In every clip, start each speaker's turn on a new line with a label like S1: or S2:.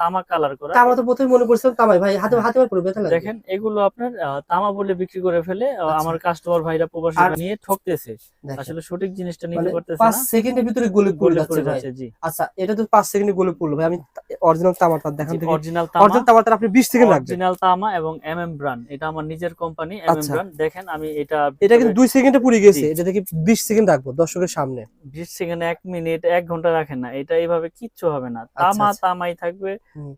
S1: তামা কালার করা।
S2: তা আমরা তো প্রথমে মনে করছিলাম তামাই। ভাই হাতে হাতে বার করে ব্যথা লাগে
S1: দেখেন এগুলো আপনার তামা বলে বিক্রি করে ফেলে
S2: আচ্ছা।
S1: আমার কাস্টমার ভাইরা প্রবাসী নিয়ে ঠকতেছে। আসলে সঠিক জিনিসটা নিতে
S2: মানে
S1: পারতেছে
S2: পাঁচ
S1: না।
S2: সেকেন্ডের ভিতরে গলে
S1: গলে
S2: যাচ্ছে ভাই। আচ্ছা এটা তো পাঁচ সেকেন্ডে গলে পড়ল। ভাই আমি অরিজিনাল তামাটা দেখান থেকে
S1: অরিজিনাল তামা।
S2: অরিজিনাল তামাটা আপনি বিশ সেকেন্ড রাখবেন
S1: অরিজিনাল তামা এবং এমএম ব্র্যান্ড এটা আমার নিজের কোম্পানি এমএম
S2: আচ্ছা।
S1: ব্র্যান্ড দেখেন আমি এটা
S2: এটা কিন্তু দুই সেকেন্ডে পুড়ে গেছে। এটা থেকে বিশ সেকেন্ড রাখব দর্শকের সামনে।
S1: বিশ সেকেন্ড এক মিনিট এক ঘণ্টা রাখেন না। এটা এইভাবে কিচ্ছু হবে না। তামা
S2: আচ্ছা।
S1: তামাই থাকবে।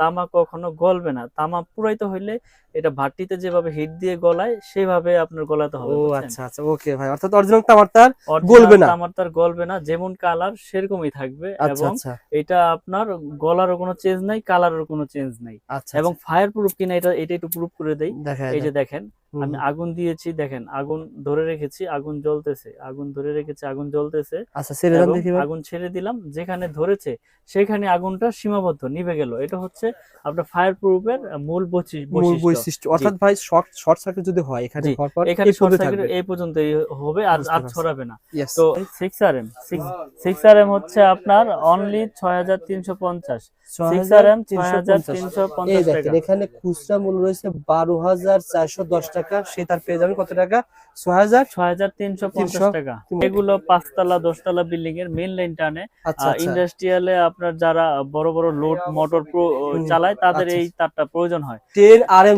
S1: তামা কখনো গলবে না। তামা পুরাইতে হইলে এটা ভাটিতে যেভাবে হিট দিয়ে গলায় সেভাবে আপনার গলাতে হবে
S2: ও আচ্ছা আচ্ছা ওকে ভাই। অর্থাৎ অরিজিনাল তামারটার
S1: তার
S2: গলবে না।
S1: তামার তার গলবে না যেমন কালার সেরকমই থাকবে
S2: আচ্ছা
S1: এবং
S2: আচ্ছা।
S1: এটা আপনার গলারও কোনো চেঞ্জ নাই কালারের কোনো চেঞ্জ নাই।
S2: আচ্ছা
S1: এবং ফায়ার প্রুফ কিনা এটা এটা একটু প্রুফ করে দেই। এই যে দেখেন আমি আগুন দিয়েছি দেখেন আগুন ধরে রেখেছি আগুন জ্বলতেছে আগুন ধরে রেখেছি আগুন জ্বলতেছে
S2: আচ্ছা ছেড়ে দেন দেখি
S1: আগুন ছেড়ে দিলাম যেখানে ধরেছে সেখানে আগুনটা সীমাবদ্ধ নিভে গেল। এটা হচ্ছে আপনার ফায়ার প্রুফের মূল
S2: মূল
S1: বৈশিষ্ট্য।
S2: অর্থাৎ ভাই শর্ট শর্ট সার্কিট যদি হয় এখানে
S1: এখানে শর্ট
S2: পর্যন্ত
S1: সার্কিট এই পর্যন্তই হবে আর আর ছড়াবে না। তো six R M six R M হচ্ছে আপনার অনলি ছয় হাজার তিনশো পঞ্চাশ। সিক্স আর এম ছয় হাজার
S2: 6350
S1: তিনশো পঞ্চাশ টাকা।
S2: এখানে খুচরা মূল্য রয়েছে বারো হাজার চারশো দশ টাকা সে তার পেয়ে যাবেন কত টাকা? ছয় হাজার
S1: ছয় হাজার তিনশো পঞ্চাশ টাকা। এগুলো পাঁচতলা দশতলা বিল্ডিং এর মেইন লাইন টানে। ইন্ডাস্ট্রিয়ালে আপনার যারা বড় বড় লোড মোটর চালায় তাদের। এই তারটা প্রয়োজন হয়।
S2: টেন আর এম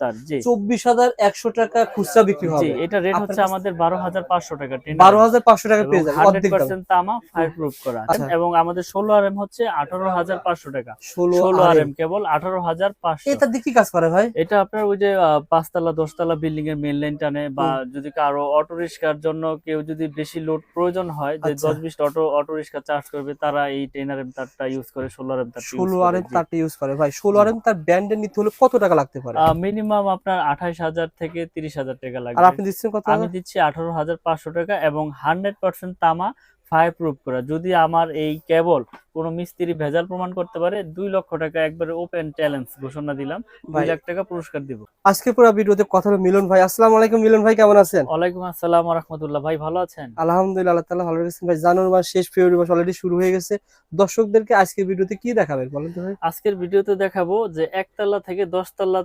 S2: তার।
S1: জি।
S2: চব্বিশ হাজার একশো টাকা খুচরা বিক্রি হবে।
S1: এটা রেট হচ্ছে আমাদের বারো হাজার পাঁচশো টাকা
S2: বারো হাজার পাঁচশো টাকা পেয়ে যাবেন
S1: হান্ড্রেড পার্সেন্ট তামা ফায়ার প্রুফ করা
S2: আচ্ছা।
S1: এবং আমাদের ষোলো আর এম হচ্ছে আঠারো হাজার পাঁচশো টাকা।
S2: ষোলো
S1: আর এম কেবল আঠারো হাজার পাঁচশো।
S2: এটা দিয়ে কি কাজ করে ভাই?
S1: এটা আপনার ওই যে আহ, পাঁচতলা দশতলা বিল্ডিং এর মেন লাইন টানে বা যদি কারও অটো রিক্সার জন্য কেউ যদি বেশি লোড প্রয়োজন হয় যে। দশ বিশ অটো অটো রিক্সা চার্জ করবে তারা এই টেন আর এম তারটা ইউজ করে ষোলো আর এম তার
S2: ষোলো আর এম তারটা ইউজ করে। ভাই ষোলো আর এম তার ব্যান্ডের নিতে হলে কত টাকা লাগতে পারে?
S1: মিনিমাম আপনার আঠাইশ হাজার থেকে তিরিশ হাজার টাকা
S2: আর
S1: লাগবে।
S2: আপনি দিচ্ছেন কত?
S1: আমি দিচ্ছি আঠারো হাজার পাঁচশো টাকা এবং হান্ড্রেড পার্সেন্ট তামা ফায়ার প্রুফ করা। যদি আমার এই কেবল কোনো মিস্ত্রি ভেজাল প্রমাণ করতে পারে দুই লক্ষ টাকা একবারে ওপেন চ্যালেঞ্জ ঘোষণা দিলাম। দুই লাখ টাকা পুরস্কার দিব।
S2: আজকে পুরো ভিডিওতে কথা হলো মিলন ভাই। আসসালামু আলাইকুম মিলন ভাই কেমন আছেন?
S1: ওয়ালাইকুম আসসালাম রহমতুল্লাহ ভাই ভালো আছেন?
S2: আলহামদুলিল্লাহ আল্লাহ তাআলা ভালো রেখেছেন। ভাই জানুয়ারি মাস শেষ ফেব্রুয়ারি মাস অলরেডি শুরু হয়ে গেছে। দর্শকদেরকে আজকে ভিডিওতে কি দেখাবেন বলেন তো ভাই?
S1: আজকের ভিডিওতে দেখাবো যে একতলা থেকে দশতলা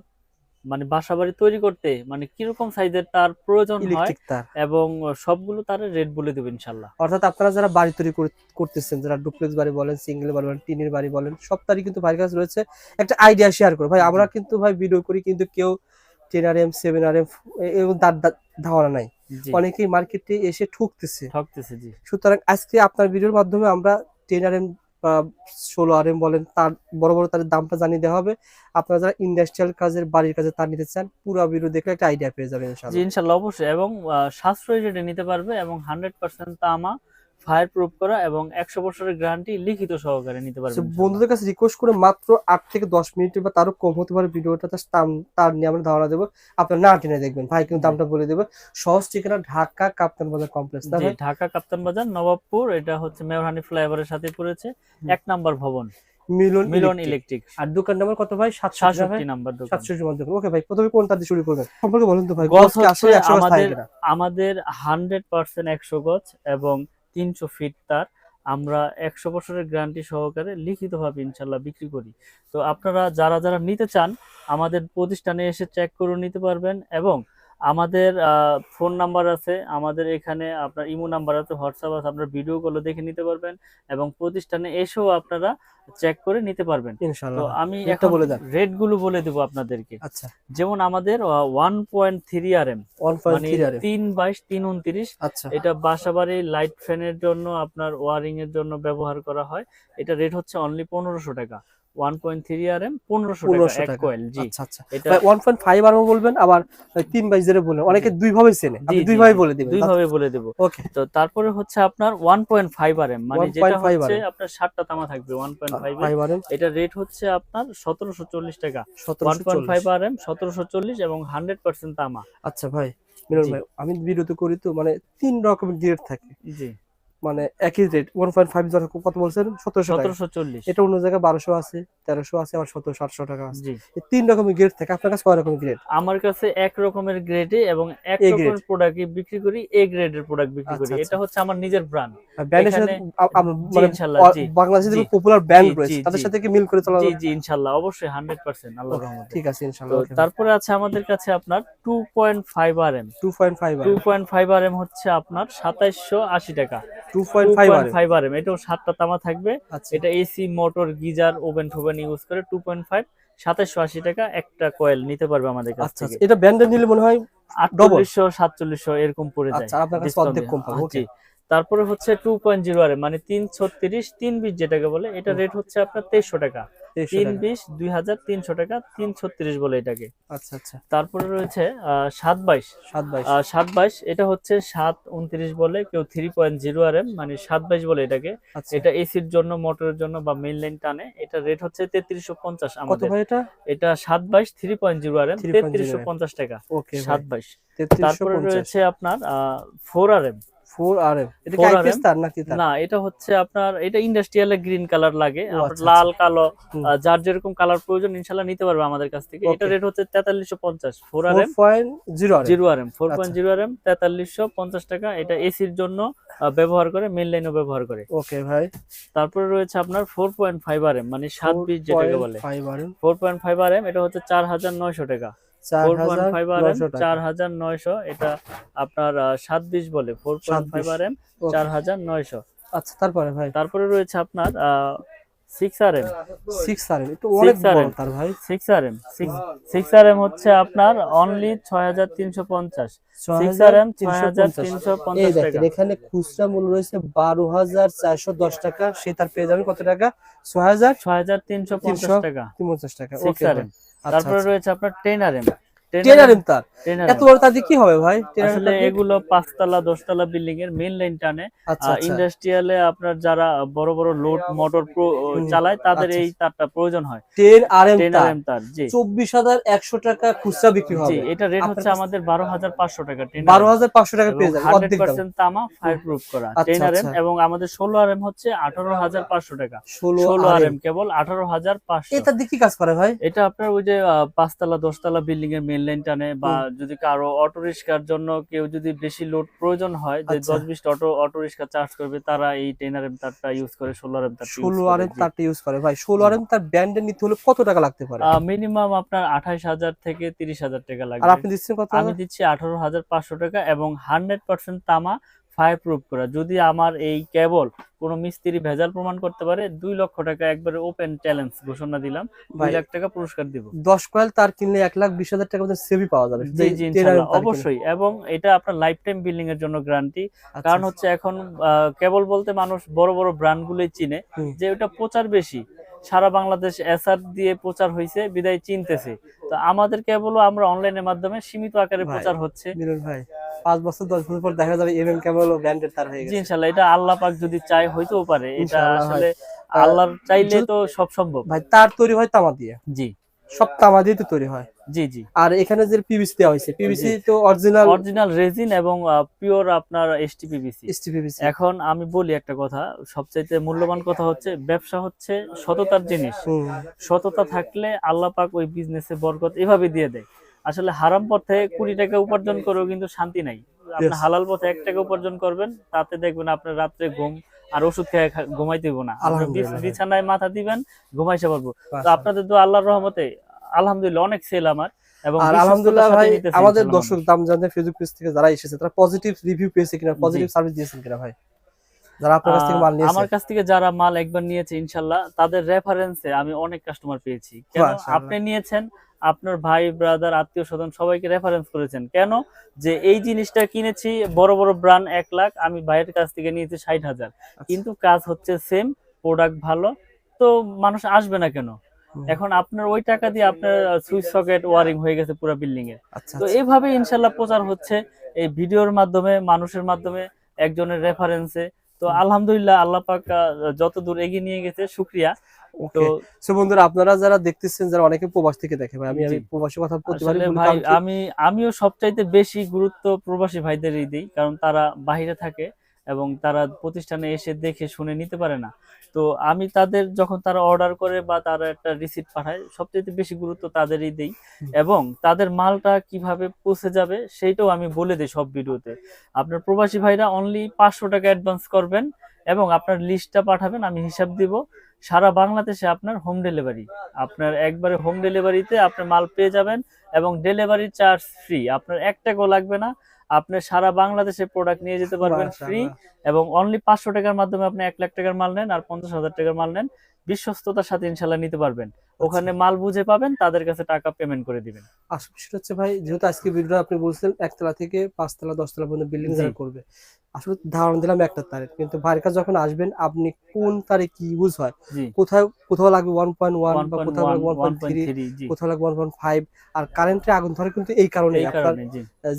S1: মানে বাসা বাড়ি তৈরি করতে মানে কীরকম সাইজের তার প্রয়োজন হয় এবং সবগুলো তার রেট বলে দেবো ইনশাল্লাহ।
S2: অর্থাৎ আপনারা যারা বাড়ি তৈরি করতেছেন যারা ডুপ্লেক্স বাড়ি বলেন সিঙ্গেল বাড়ি বলেন টিনের বাড়ি বলেন সব তারই কিন্তু ভাইয়ের কাছে রয়েছে একটা আইডিয়া শেয়ার করো। ভাই আমরা কিন্তু ভাই ভিডিও করি কিন্তু কেউ ten R M seven R M এবং তার ধারণা নাই। অনেকেই মার্কেটে এসে ঠুকতেছে।
S1: ঠকতেছে জি।
S2: সুতরাং আজকে আপনার ভিডিওর মাধ্যমে আমরা টেন আর এম ষোলো আর এম বলেন, তার বড় বড় তার দামটা জানিয়ে দেওয়া হবে। আপনারা যারা ইন্ডাস্ট্রিয়াল কাজের, বাড়ির কাজে তার নিতে চান, পুরো ভিডিও দেখলে একটা আইডিয়া পেয়ে যাবেন
S1: ইনশাল্লাহ অবশ্যই। এবং সাশ্রয়ী রেটে নিতে পারবে এবং হান্ড্রেড পার্সেন্ট তামা ফায়ার প্রুফ করা এবং একশো বছরের গ্যারান্টি লিখিত সহকারে নিতে পারবে
S2: বন্ধুদের কাছে রিকোয়েস্ট করে মাত্র আট থেকে দশ মিনিটের বা তারও কম হতে পারে ভিডিওটা তার তার নিয়ে আমরা ধারণা দেবো। আপনার না টেনে দেখবেন ভাই কিন্তু দামটা বলে দেবে। সহজ ঠিকানা ঢাকা কাপ্তান বাজার কমপ্লেক্স
S1: ঢাকা কাপ্তান বাজার নবাবপুর এটা হচ্ছে মেয়রহানি ফ্লাইওভারের সাথে পড়েছে। এক নাম্বার ভবন।
S2: মিলন
S1: মিলন
S2: ইলেকট্রিক। আর দোকান নাম্বার কত ভাই?
S1: সাতষট্টি নাম্বার
S2: সাতষট্টি মধ্যে ওকে ভাই প্রথমে কোনটা দিয়ে শুরু করবেন? সম্পর্কে বলুন তো ভাই
S1: আমাদের- আমাদের হান্ড্রেড পার্সেন্ট একশো গজ এবং তিনশো ফিট তার। আমরা একশো বছরের গ্যারান্টি সহকারে লিখিতভাবে ইনশাল্লাহ বিক্রি করি। তো আপনারা যারা যারা নিতে চান, আমাদের প্রতিষ্ঠানে এসে চেক করে নিতে পারবেন এবং আমাদের ফোন নাম্বার আছে। আমাদের এখানে আপনার ইমো নাম্বার আছে হোয়াটসঅ্যাপ আছে আপনার ভিডিও গুলো দেখে নিতে পারবেন এবং প্রতিষ্ঠানে এসেও আপনারা চেক করে নিতে পারবেন। তো আমি এখন
S2: বলে দেন।
S1: রেটগুলো বলে দেবো আপনাদেরকে।
S2: আচ্ছা।
S1: যেমন আমাদের one point three R M তিন বাইশ তিন উনত্রিশ।
S2: আচ্ছা।
S1: এটা বাসাবাড়ি লাইট ফ্যানের জন্য আপনার ওয়ারিং এর জন্য ব্যবহার করা হয়। এটা রেট হচ্ছে অনলি পনেরোশো টাকা। One point three R M পনেরোশো টাকা কয়েল জি।
S2: আচ্ছা আচ্ছা।
S1: এটা
S2: ভাই ওয়ান পয়েন্ট ফাইভ আরও বলবেন আবার ওই তিন বাইশ জেরে বলবেন। অনেকে দুই ভাবে চেনে দুই ভাবে বলে
S1: দুই ভাবে বলে দেবো।
S2: ওকে।
S1: তো তারপরে হচ্ছে আপনার one point five R M মানে যেটা হচ্ছে আপনার সাতটা তামা থাকবে ওয়ান পয়েন্ট ফাইভ
S2: ফাইভ আর
S1: এটা রেট হচ্ছে আপনার সতেরোশো চল্লিশ টাকা। ওয়ান
S2: সতেরোশো
S1: পয়েন্ট ফাইভ
S2: চল্লিশ
S1: আর এম সতেরোশো চল্লিশ এবং হান্ড্রেড পার্সেন্ট তামা।
S2: আচ্ছা ভাই মিলন ভাই আমি বিরত করি তো মানে তিন রকমের রেট থাকে।
S1: জি।
S2: মানে একই রেট ওয়ান পয়েন্ট ফাইভ কত বলছেন? সতেরোশো
S1: সতেরোশো চল্লিশ।
S2: এটা অন্য জায়গায় বারোশো আছে। তেরোশো আছে আবার সতেরোশো আটশো টাকা আছে। তিন রকমের গ্রেড থাকে। আপনার কাছে কয় রকমের গ্রেড
S1: আমার কাছে এক রকমের গ্রেডে এবং এক রকমের। প্রোডাক্টই বিক্রি করি এ গ্রেডের প্রোডাক্ট বিক্রি
S2: আচ্ছা,
S1: করি।
S2: আচ্ছা।
S1: এটা হচ্ছে আমার নিজের ব্র্যান্ড
S2: সাথে মানে
S1: ইনশাল্লাহ,
S2: অ-
S1: জি।
S2: বাংলাদেশে যে পপুলার ব্যান্ড রয়েছে তাদের সাথে কি মিল করে চলা
S1: জি জি ইনশাল্লাহ অবশ্যই হান্ড্রেড পার্সেন্ট আল্লাহ রহমতে।
S2: ঠিক আছে ইনশাআল্লাহ
S1: তারপরে আছে আমাদের কাছে আপনার two point five R M
S2: two point five
S1: two point five R M হচ্ছে আপনার সাতাইশশো আশি টাকা।
S2: Two
S1: two
S2: point five
S1: five R M এটাও সাতটা তামা থাকবে।
S2: আচ্ছা।
S1: এটা এসি মোটর গিজার ওভেন টোভেন ইউজ করে টু পয়েন্ট ফাইভ সাতাশশো আশি টাকা একটা কয়েল নিতে পারবে আমাদের কাছ
S2: আচ্ছা
S1: থেকে।
S2: আচ্ছা। এটা ব্যান্ডের নিলে মনে হয়
S1: আটচল্লিশশো সাতচল্লিশশো এরকম পড়ে যায়।
S2: আচ্ছা
S1: তারপরে হচ্ছে টু পয়েন্ট জিরো আর মানে তিন ছত্রিশ তিন বিশ যেটাকে বলে এটা রেট হচ্ছে আপনার তেইশশো টাকা। তিন বিশ দুই হাজার তিনশো টাকা তিন ছত্রিশ বলে এটাকে।
S2: আচ্ছা আচ্ছা।
S1: তারপরে রয়েছে সাত বাইশ
S2: সাত বাইশ
S1: সাত বাইশ এটা হচ্ছে সাত উনত্রিশ বলে কেউ three point zero R M মানে সাত বাইশ বলে এটাকে।
S2: আচ্ছা।
S1: এটা এসির জন্য মোটরের জন্য বা মেইন লাইন টানে এটা রেট হচ্ছে তেত্রিশশো পঞ্চাশ আমাদের।
S2: এটা?
S1: এটা সাত বাইশ three point zero R M. তেত্রিশশো পঞ্চাশ টাকা। সাত বাইশ তারপরে রয়েছে আপনার ফোর আর এম।
S2: ফোর আর এটা কি আইপিএস তার নাকি তার?
S1: না এটা হচ্ছে আপনার এটা ইন্ডাস্ট্রিয়ালে গ্রিন কালার লাগে। আপনার
S2: আচ্ছা,
S1: লাল কালো যার যেরকম কালার প্রয়োজন ইনশাল্লাহ নিতে পারবে আমাদের কাছ থেকে। এটা রেট হচ্ছে তেতাল্লিশশো পঞ্চাশ। Four R
S2: four
S1: M
S2: point zero R
S1: zero M four point
S2: আচ্ছা।
S1: জিরো আর এম তেতাল্লিশশো পঞ্চাশ টাকা। এটা এসির জন্য ব্যবহার করে মেন লাইনও ব্যবহার করে।
S2: ওকে ভাই।
S1: তারপরে রয়েছে আপনার four point five R M মানে সাত বিশ যেটাকে বলে। Four point five R M এটা হচ্ছে চার হাজার নয়শো টাকা।
S2: চার হাজার নয়শো
S1: এটা আপনার সাত বিশ বলে four point five R M চার হাজার নয়শো।
S2: আচ্ছা তারপরে ভাই?
S1: তারপরে রয়েছে আপনার six R M
S2: six R M একটু অনেক বড় তার ভাই।
S1: Six R M six R M হচ্ছে আপনার অনলি ছয় হাজার তিনশো পঞ্চাশ। সিক্স আর এম ছয় হাজার তিনশো পঞ্চাশ টাকা।
S2: এখানে খুচরা মূল্য রয়েছে বারো হাজার চারশো দশ টাকা। সে তার পেয়ে যাবেন কত টাকা? ছয় হাজার
S1: ছয় হাজার তিনশো পঞ্চাশ টাকা।
S2: পঞ্চাশ টাকা।
S1: সিক্স আর এম তারপরে রয়েছে আপনার টেন আর এম
S2: টেন তার। এত বড় তার কি হবে ভাই?
S1: আসলে এগুলো পাঁচতলা দশতলা বিল্ডিং এর মেইন লাইন টানে। ইন্ডাস্ট্রিয়ালে আপনার যারা বড় বড় লোড মোটর চালায় তাদের। এই তারটা প্রয়োজন হয়।
S2: টেন আর এম তার।
S1: জি।
S2: চব্বিশ হাজার একশো টাকা খুচরা বিক্রি হবে।
S1: এটা রেট হচ্ছে আমাদের বারো হাজার পাঁচশো টাকা
S2: বারো হাজার পাঁচশো টাকা পেয়ে যাবেন
S1: হান্ড্রেড পার্সেন্ট তামা ফায়ার প্রুফ করা। Ten R M. এবং আমাদের ষোলো আর এম হচ্ছে আঠারো হাজার পাঁচশো টাকা।
S2: ষোলো
S1: ষোলো
S2: আর এম
S1: কেবল আঠারো হাজার পাঁচশো।
S2: এটা দিয়ে কি কাজ করে ভাই?
S1: এটা আপনার ওই যে পাঁচতলা দশতলা বিল্ডিং এর মেন লাইন টানে বা যদি কারও অটো রিক্সার জন্য কেউ যদি বেশি লোড প্রয়োজন হয় যে। দশ বিশ অটো অটো রিক্সা চার্জ করবে তারা এই টেন আর এম তারটা ইউজ করে ষোলো আর এম তার
S2: ষোলো আর এম তারটা ইউজ করে। ভাই ষোলো আর এম তার ব্যান্ডের নিতে হলে কত টাকা লাগতে পারে?
S1: মিনিমাম আপনার আঠাইশ হাজার থেকে তিরিশ হাজার টাকা
S2: আর
S1: লাগবে।
S2: আপনি দিচ্ছেন কত?
S1: আমি দিচ্ছি আঠারো হাজার পাঁচশো টাকা এবং হান্ড্রেড পার্সেন্ট তামা ফায়ার প্রুফ করা। যদি আমার এই কেবল কোনো মিস্ত্রি ভেজাল প্রমাণ করতে পারে দুই লক্ষ টাকা একবারে ওপেন চ্যালেঞ্জ ঘোষণা দিলাম। দুই লাখ টাকা পুরস্কার দিব।
S2: দশ কয়েল তার কিনলে এক লাখ বিশ হাজার টাকা সেভি পাওয়া যাবে।
S1: জি জি
S2: 10
S1: ইনশাআল্লাহ,
S2: তার কিনলে।
S1: অবশ্যই। এবং এটা আপনার লাইফ টাইম বিল্ডিং এর জন্য গ্যারান্টি
S2: আচ্ছা,
S1: কারণ হচ্ছে এখন কেবল বলতে মানুষ বড় বড় ব্র্যান্ড গুলোই চিনে যে ওটা প্রচার বেশি। সারা বাংলাদেশ এসআর দিয়ে প্রচার হয়েছে বিদায় চিনতেছে। তো আমাদের কেবলও আমরা অনলাইনের মাধ্যমে সীমিত আকারে প্রচার হচ্ছে।
S2: ভাই পাঁচ বছর দশ বছর পর দেখা যাবে এম এম ব্র্যান্ডের তার হয়ে গেছে।
S1: ইনশাল্লাহ। এটা আল্লাহ পাক যদি চায় হইতেও পারে। এটা আসলে আল্লাহর চাইলে তো সব সম্ভব।
S2: ভাই তার তৈরি হয় তামা দিয়ে।
S1: জি।
S2: সব তামা দিয়ে তো তৈরি হয়।
S1: জি জি।
S2: আর এখানে যে পিভিসি দেওয়া হয়েছে পিভিসি তো অরিজিনাল
S1: অরিজিনাল রেজিন এবং পিওর আপনার
S2: এসটি পিভিসি
S1: এখন আমি বলি একটা কথা সবচাইতে মূল্যবান কথা হচ্ছে ব্যবসা হচ্ছে সততার জিনিস। সততা থাকলে আল্লাহ পাক ওই বিজনেসে বরকত এভাবে দিয়ে দেয়। আসলে হারাম পথে কুড়ি টাকা উপার্জন করেও কিন্তু শান্তি নাই। আপনি হালাল পথে এক টাকা উপার্জন করবেন তাতে দেখবেন আপনার রাত্রে ঘুম আর ওষুধ খেয়ে ঘুমাইতে হইবো না। বিছানায় মাথা দিবেন ঘুমাইতে পারব। তো আপনাদের তো আল্লাহর রহমতে আলহামদুলিল্লাহ অনেক সেল আমার এবং
S2: আলহামদুলিল্লাহ ভাই আমাদের দর্শক দাম জানতে ফেসবুক পেজ থেকে যারা এসেছে তারা পজিটিভ রিভিউ পেয়েছে কিনা পজিটিভ সার্ভিস দিয়েছেন কিনা ভাই? যারা আপনার কাছ থেকে মাল নিয়েছে।
S1: আমার কাছ থেকে যারা মাল একবার নিয়েছে ইনশাল্লাহ তাদের রেফারেন্সে আমি অনেক কাস্টমার পেয়েছি। কেন? আপনি নিয়েছেন আপনার ভাই ব্রাদার আত্মীয় স্বজন সবাইকে রেফারেন্স করেছেন। কেন? যে এই জিনিসটা কিনেছি বড় বড় ব্র্যান্ড এক লাখ আমি ভাইয়ের কাছ থেকে নিয়েছি ষাট হাজার।
S2: আচ্ছা।
S1: কিন্তু কাজ হচ্ছে সেম প্রোডাক্ট ভালো তো মানুষ আসবে না কেন? এখন আপনার ওই টাকা দিয়ে আপনার সুইচ সকেট ওয়ারিং হয়ে গেছে পুরো বিল্ডিং এ
S2: আচ্ছা
S1: তো এইভাবে ইনশাল্লাহ প্রচার হচ্ছে। এই ভিডিওর মাধ্যমে মানুষের মাধ্যমে একজনের রেফারেন্সে তো আলহামদুলিল্লাহ আল্লাহ পাক যত দূর এগিয়ে নিয়ে গেছে শুক্রিয়া। তো
S2: ওকে সো বন্ধুরা আপনারা যারা দেখতেছেন যারা অনেকে প্রবাস থেকে দেখে ভাই আমি আমি প্রবাসী কথা প্রতিবারই
S1: আসলে ভাই আমি আমিও সবচাইতে বেশি গুরুত্ব প্রবাসী ভাইদেরই দিই কারণ তারা বাহিরে থাকে এবং তারা প্রতিষ্ঠানে এসে দেখে শুনে নিতে পারে না। তো আমি তাদের যখন তারা অর্ডার করে বা তারা একটা রিসিট পাঠায় সবচেয়ে বেশি গুরুত্ব তাদেরই দেই। এবং তাদের মালটা কীভাবে পৌঁছে যাবে সেইটাও আমি বলে দিই সব ভিডিওতে। আপনার প্রবাসী ভাইরা অনলি পাঁচশো টাকা অ্যাডভান্স করবেন এবং আপনার লিস্টটা পাঠাবেন আমি হিসাব দিব। সারা বাংলাদেশে আপনার হোম ডেলিভারি আপনার একবারে হোম ডেলিভারিতে আপনার মাল পেয়ে যাবেন এবং ডেলিভারি চার্জ ফ্রি আপনার এক টাকাও লাগবে না। আপনি সারা বাংলাদেশে প্রোডাক্ট নিয়ে যেতে পারবেন ফ্রি এবং অনলি পাঁচশো টাকার মাধ্যমে আপনি এক লাখ টাকার মাল নেন আর পঞ্চাশ হাজার টাকার মাল নেন। বিশ্বস্ততার সাথে ইনশাল্লাহ নিতে পারবেন। ওখানে মাল বুঝে পাবেন তাদের কাছে টাকা পেমেন্ট করে দিবেন।
S2: আসল বিষয়টা হচ্ছে ভাই যেহেতু আজকে ভিডিওটা আপনি বলছেন একতলা থেকে পাঁচতলা দশতলা পর্যন্ত বিল্ডিং যারা করবে। আসলে ধারণা দিলাম একটা তারিখ কিন্তু ভাইয়ের কাছে যখন আসবেন আপনি কোন তারিখ কি ইউজ হয়? কোথাও কোথাও লাগবে ওয়ান পয়েন্ট ওয়ান বা কোথাও লাগবে ওয়ান পয়েন্ট থ্রি কোথাও লাগবে ওয়ান পয়েন্ট ফাইভ আর কারেন্টের আগুন ধরে কিন্তু এই কারণে আপনার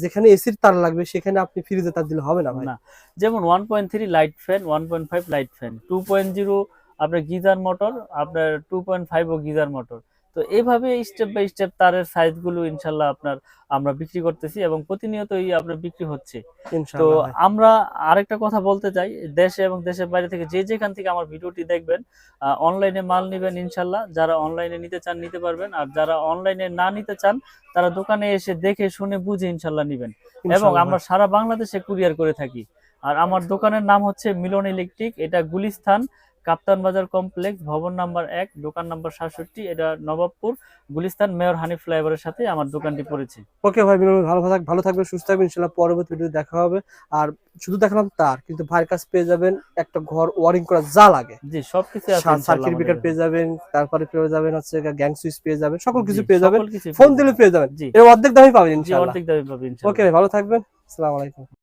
S2: যেখানে এসির তার লাগবে সেখানে আপনি ফ্রিজে তার দিলে হবে না ভাই।
S1: না। যেমন one point three light fan one point five light fan two point zero আপনার গিজার মোটর আপনার টু পয়েন্ট ফাইভ ও গিজার মোটর। তো এইভাবে স্টেপ বাই স্টেপ তারের সাইজগুলো ইনশাল্লাহ আপনার আমরা বিক্রি করতেছি এবং প্রতিনিয়তই আপনার বিক্রি হচ্ছে। তো আমরা আরেকটা কথা বলতে চাই দেশে এবং দেশের বাইরে থেকে যে যেখান থেকে আমার ভিডিওটি দেখবেন অনলাইনে মাল নেবেন ইনশাল্লাহ। যারা অনলাইনে নিতে চান নিতে পারবেন আর যারা অনলাইনে না নিতে চান তারা দোকানে এসে দেখে শুনে বুঝে ইনশাল্লাহ নিবেন। এবং আমরা সারা বাংলাদেশে কুরিয়ার করে থাকি। আর আমার দোকানের নাম হচ্ছে মিলন ইলেকট্রিক এটা গুলিস্তান কাপ্তান বাজার কমপ্লেক্স ভবন নাম্বার এক দোকান নাম্বার সাতষট্টি এটা নবাবপুর গুলিস্তান মেয়র হানি ফ্লাইওভারের সাথে আমার দোকানটি পড়েছে।
S2: ওকে ভাই মিলন ভালো থাক ভালো থাকবেন সুস্থ থাকবেন ইনশাআল্লাহ পরবর্তী ভিডিও দেখা হবে। আর শুধু দেখালাম তার কিন্তু ভাইয়ের কাছে পেয়ে যাবেন একটা ঘর ওয়ারিং করা যা লাগে।
S1: জি সবকিছু আছে ইনশাল্লাহ
S2: সার্কিট ব্রেকার পেয়ে যাবেন তারপরে পেয়ে যাবেন হচ্ছে গ্যাং সুইচ পেয়ে যাবেন সকল কিছু পেয়ে যাবেন। ফোন দিলে পেয়ে যাবেন।
S1: জি।
S2: এর অর্ধেক দামই পাবেন
S1: জি
S2: ইনশাআল্লাহ
S1: অর্ধেক দামে পাবেন ইনশাল্লাহ।
S2: ওকে ভাই ভালো থাকবেন। আসসালামু আলাইকুম।